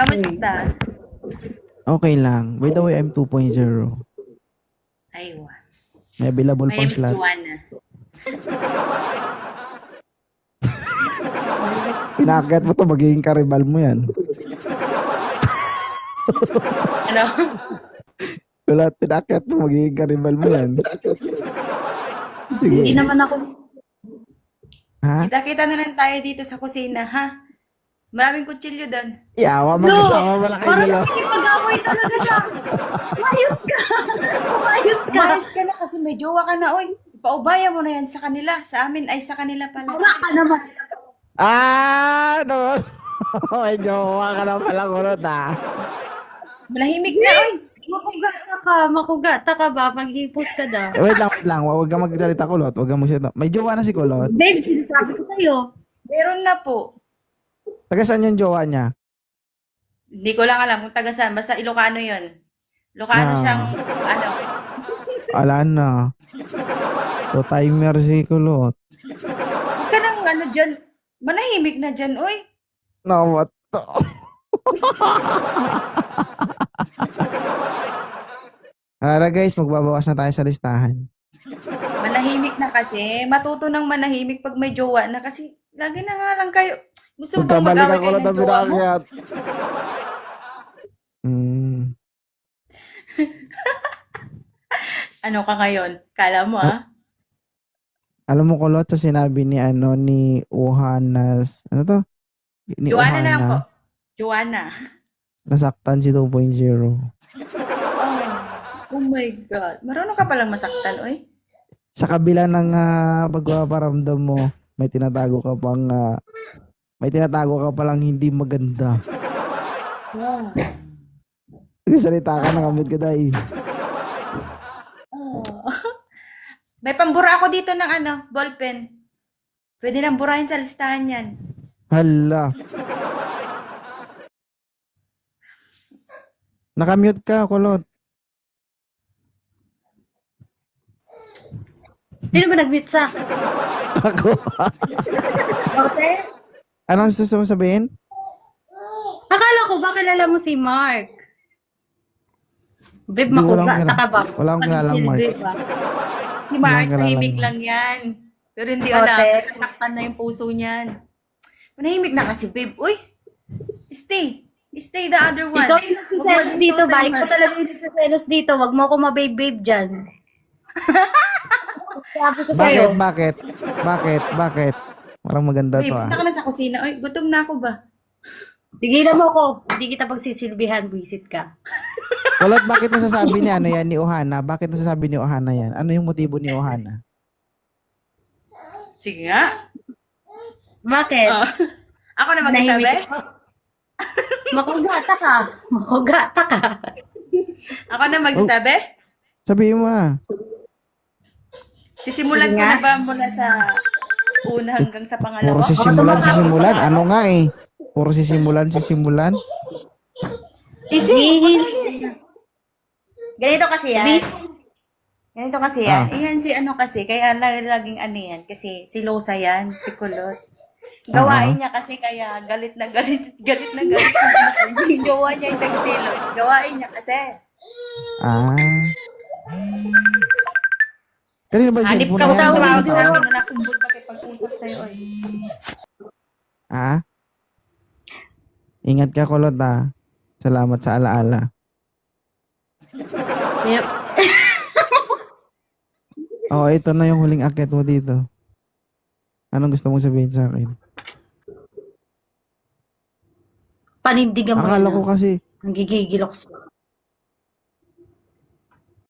Kamusta? Okay lang. By the way, I'm 2.0. Aywa. May available pang slot. Juana. Pinakyat mo to, magiging karibal mo yan. Ano? Wala, pinakyat mo, magiging karibal mo yan. Hindi naman ako. Ha? Kita-kita na lang tayo dito sa kusina, ha? Maraming kutsilyo doon. Yawa, mag-asawa wala kayo Parang dalawa. nakipag-away talaga siya. Mayos ka. Mayos ka. Umayos ka na kasi may jowa ka na, oy. Paubaya mo na yan sa kanila. Sa amin ay sa kanila pala. Wala ka naman. Ah, no. May jowa ka na pala kulot ah. Manahimik na, oy. Makugata ka. Makugata ka ba? Maghipos ka daw. Eh, wait lang, wait lang. Huwag kang magsalita kulot. Huwag kang magsalita. May jowa na si kulot. Babe, sinasabi ko sa'yo. Meron na po. Taga saan yung jowa niya? Hindi ko lang alam kung taga saan. Basta Ilocano yun. Ilocano Ah. siyang, ano. Ala na. So, timer si kulot. Huwag ka nang, ano dyan. Manahimik na dyan, oy. No, what the? Ara guys, magbabawas na tayo sa listahan. Manahimik na kasi. Matuto ng manahimik pag may jowa na kasi lagi na nga lang kayo. Gusto mo bang mag-away kayo ng jowa mo? Hmm. Ano ka ngayon? Kala mo ah? Alam mo kulot sa sinabi ni ano ni Uhanas, ano to? Ni Joanna na Uhana, po. Joanna. Nasaktan si 2.0. Oh. oh my God. Marunong ka palang masaktan, oy. Sa kabila ng uh, pagpaparamdam mo, may tinatago ka pang ah, may tinatago ka palang hindi maganda. Wow. Salita ka ng kamit ko dahil. Oh. May pambura ako dito ng ano, ballpen. Pwede nang burahin sa listahan yan. Hala. Nakamute ka, kulot. Sino ba nag-mute sa? Ako. Anong gusto mo sabihin? Akala ko ba kilala mo si Mark? Babe, Hindi, walang makugata kilala. ka ba? Wala akong kilalang Pansin, Mark. babe, ah. Si Mark, kilala tahimik lang yan. Pero hindi Ote. alam, nasaktan na yung puso niyan. Manahimik na kasi, babe. Uy, stay. Stay the other one. Ikaw yung Huwag nagsiselos maging dito ba? two-timer. Ikaw talaga yung nagsiselos dito. Wag mo ako mababe-babe dyan. Sabi ko sa'yo. Bakit, bakit? Bakit? Bakit? Parang maganda Babe, to ah. punta ka na sa kusina. Uy, gutom na ako ba? Tigilan mo ako. Hindi kita pagsisilbihan. Buisit ka. Kulot, bakit nasasabi ni ano yan, ni Ohana? Bakit nasasabi ni Ohana yan? Ano yung motibo ni Ohana? Sige nga. Bakit? Ah. ako na magsasabi? Nahimik ako. Makugata ka. Makugata ka. Ako na magsasabi? Sabihin mo na. Sisimulan Sige ko nga. na ba mula sa una hanggang sa pangalawa? Puro sisimulan, sisimulan. Ano nga eh? Puro sisimulan, sisimulan. Dihil. Ganito kasi yan. Ganito kasi yan. Ah. Iyan si ano kasi, kaya lag- laging ano yan. Kasi si Losa yan, si Kulot. Gawain niya kasi kaya galit na galit, galit na galit. Yung gawa niya yung nagsilos. Gawain niya kasi. Ah. Kanino ba yung Hanip cellphone ka na mo yan? tawag Kanino sa akin na makipag-usap sa'yo. Oy. Ah? Ingat ka, Kulot ah. Salamat sa alaala. Yep. Oh, ito na yung huling akit mo dito. Anong gusto mong sabihin sa akin? Panindigan mo Akala ko ah. kasi, Nagigigil ako sa